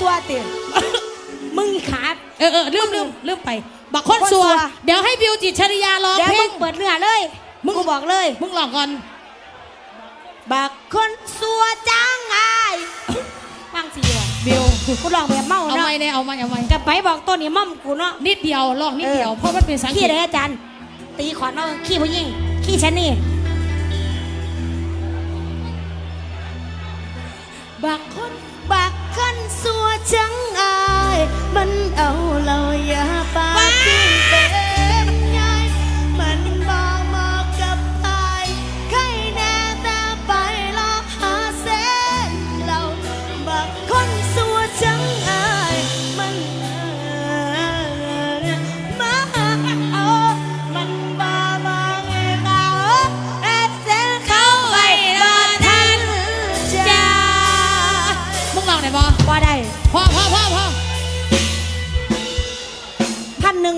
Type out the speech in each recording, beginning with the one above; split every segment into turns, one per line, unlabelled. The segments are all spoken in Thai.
ซัวติมึงอีขาด
เออเออลืมลืมลืมไปบักคนสัว
บักคนสัว
เดี๋ยวให้บิวจิตรชริยาร้อง
เดี๋ยว
เพล
มึ
ง
งเปิดเนื้อเลยมึงกูบอกเลย
มึงลองก่อน
บักคนซัวจังไงฟังสิว่ะ
บิว
กูลองแบบเมา
เอา
เนาะ
ไม้เนี่ยเอาไม้เอาไม้
กับไปบอกต้นนี่มั่มกูเนาะ
นิดเดียวลองนิดเดียว
เออ
เพราะมันเป็นสัง
ขี้
เกต
ได้อาจารย์ ตีขวานเอาขี้ผู้หญิงขี้ฉันนี่
บักคน
บัก สัวจังอาย มันเอาเราอย่าปาทิ้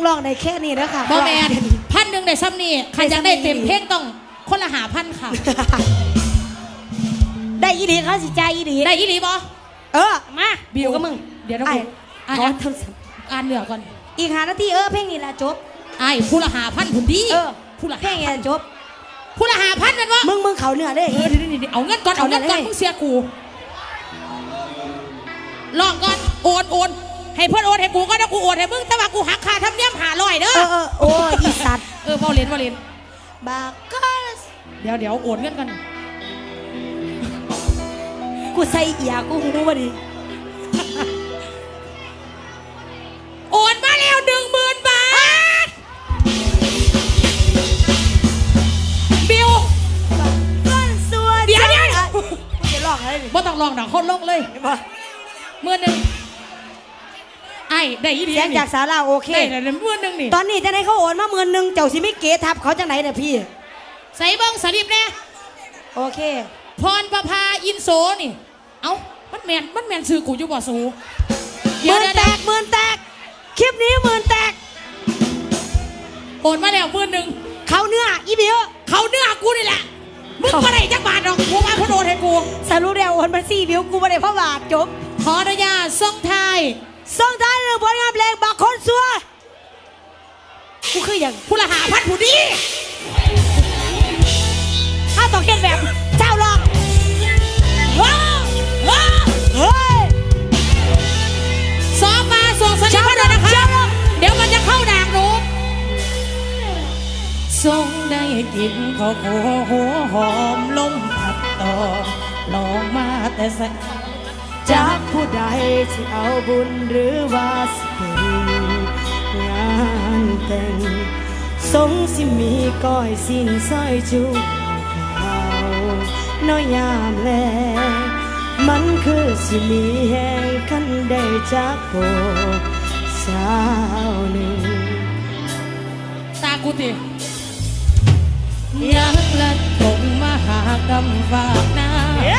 พั
นหนึ่งลองได้แค่นี้แล้วค่ะ
บอแมนพันหนึ่งในซ้ำนี่ใครอยากได้เต็มเพลงต้องคนละหาพันค่ะ
ได้อีดีเขาสิใจายอีดี
ได้อีหลีบอ
เออ มา
บิว
กูกับมึง
เดี๋ยวนะ
ไอ้
กูอะ
ขอ
อะ
โทรศัพท์
อ่านเหนือก่อน
อีกหานาทีเออเพลงนี้ละจบ
ไอ้ผู้ละหาพันผุนดี
เออ
ผู้ละ
เพล
หาง
นี้ละจบ
ผู้ละหาพันนั่นวะ
มึงมึงเขาเนื้อได้
เออเดี๋ยวเดี๋ยวเดี๋ยวเอาเงินก่อนเอาเงินก่อน
เอาเลย
มึงเสียกูลองก่อนโอนโอน ให้เพื่อนโอนให้กูก็ได้กูโอนให้มึงแต่ว่ากูหักค่าทำเนียมหาลอยเด้อ
เออเออโอ้ยอีสัตว์
เออเบาเลนเบาเลน
บากก็
เดี๋ยวเดี๋ยวโอนเงินกัน
กูใส่เอียกูหูบ่ดิ
โอนมาแล้วหนึ่งหมื่นบาทบิว
ก้อนสัว
เดี๋ยวเดี๋ยว
จังอะกูจะลองอะไรดิ
บ่ต้องลองดอกคนลงเลย
เห็นปะ
หมื่นหนึ่ง ไอ้ได้อีดี
เสียงจากสาราโอเค
ได้ได้หมื่นหนึ่งนี่
ตอนนี้จะให้เขาโอนมาหมื่นหนึ่งเจ้าสิไม่เกทับเขาจังไหนเนี่ยพี่
ใส่เบิ้งสลิปแน่
โอเค
พรประภาอินโซนี่ เอ้ามันแมนมันแมนซื้อกูอยู่บ่สู
ห
เดี๋ยว
มื่น
เดี๋ยว
แตกหมื่นแตก คลิปนี้หมื่นแตก
โอนมาแล้วหมื่นหนึ่ง
เขาเนื้ออีบิว
เขาเนื้อกูนี่แหละมึง
เขา
มาได้จักบาทหรอกกูมาเพนโอนให้กู
สรุปแล้วโอนมาสี่บิวกูไม่ได้เพราะบาทจบ
ขออนุญาตส่งท้าย
ส่งท้ายหนึ่งผลงานเพลงบักคนซัวกูคืออย่าง
ผู้ละหาพันผู้ดี
ถ้าต้องเขียนแบบเจ้าหลอก
ว้าวว้าว
เฮ้ย
ซ้อมมาส่งสลิปให้ด้วยนะคะเดี๋ยวมันจะเข้าด่างหนูส่งได้กินข้าวหัวหัวหอมลมพัดต่อลองมาแต่ใส่
จากผู้ใดที่เอาบุญหรือว่าสิเป็นงานแต่งสงสิมีก้อยสิ้นสร้อยจูบเขาน้อยยามแล มันคือสิมีแห่งคันได้จากโบสาวหนึ่ง
ตากูติยังละคงมาหากำฝากหน้า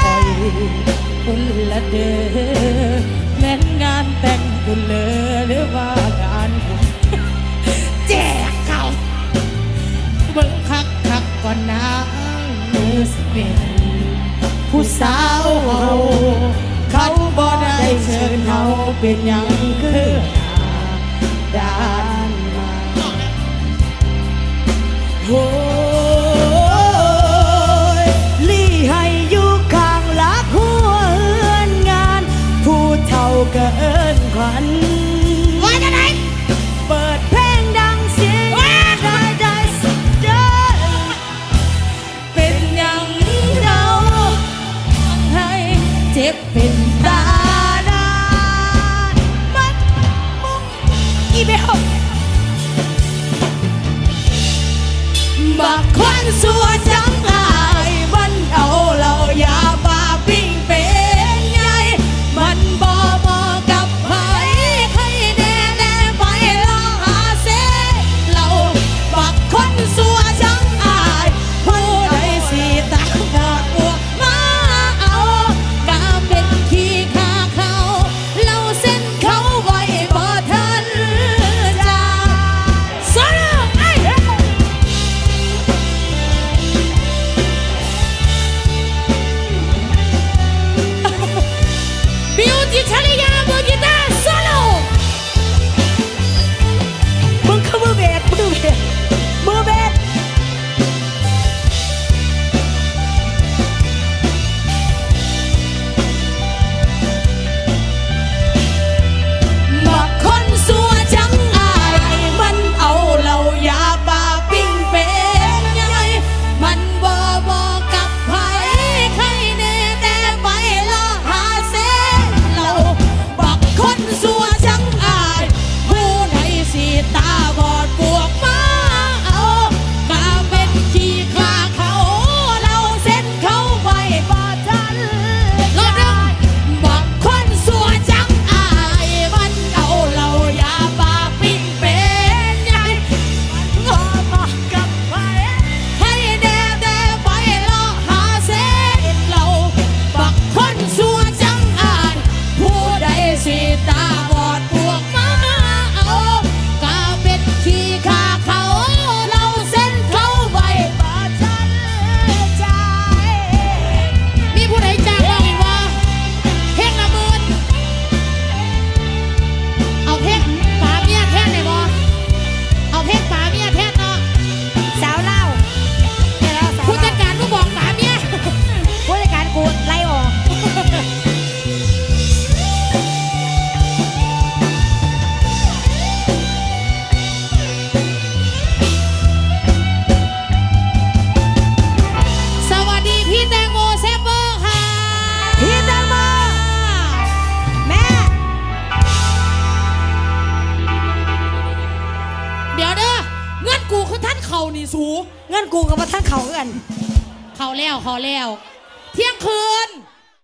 คอย คุณละเด้อแม่นงานแต่งคุณเลอหรือว่างานบุญแจกเขาเบิ่งคักคักก่อนนะมือสเป็นผู้สาวเฮาเขาบ่ได้เชิญเฮาเป็นยังคือหน้าด้านมา
โอ้
บักควั นี่สู
เงินกูกับว่าท่านเขาเงิน
เขาแล้วเขาแล้ว เที่ยงคืน